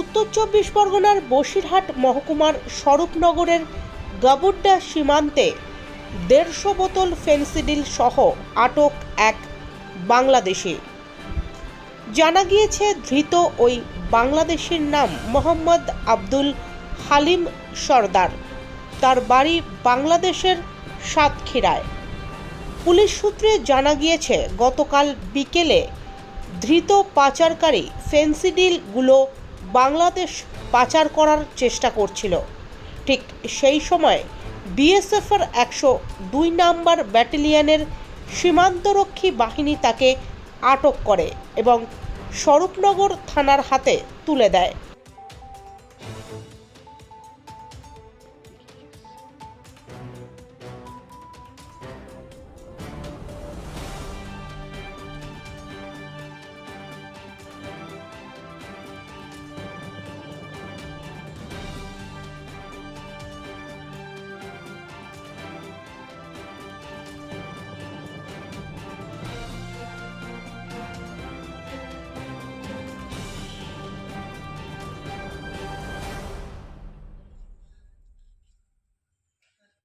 উত্তর চব্বিশ পরগনার বসিরহাট মহকুমার স্বরূপনগরের গাবুড্ডা সীমান্তে দেড়শো বোতল ফেন্সিডিল সহ আটক এক বাংলাদেশি। জানা গিয়েছে, ধৃত ওই বাংলাদেশির নাম মোহাম্মদ আব্দুল হালিম সর্দার। তার বাড়ি বাংলাদেশের সাতক্ষীরায়। পুলিশ সূত্রে জানা গিয়েছে, গতকাল বিকেলে ধৃত পাচারকারী ফেন্সিডিলগুলো বাংলাদেশ পাচার করার চেষ্টা করছিল। ঠিক সেই সময় বিএসএফের একশো দুই নাম্বার ব্যাটালিয়নের সীমান্তরক্ষী বাহিনী তাকে আটক করে এবং স্বরূপনগর থানার হাতে তুলে দেয়।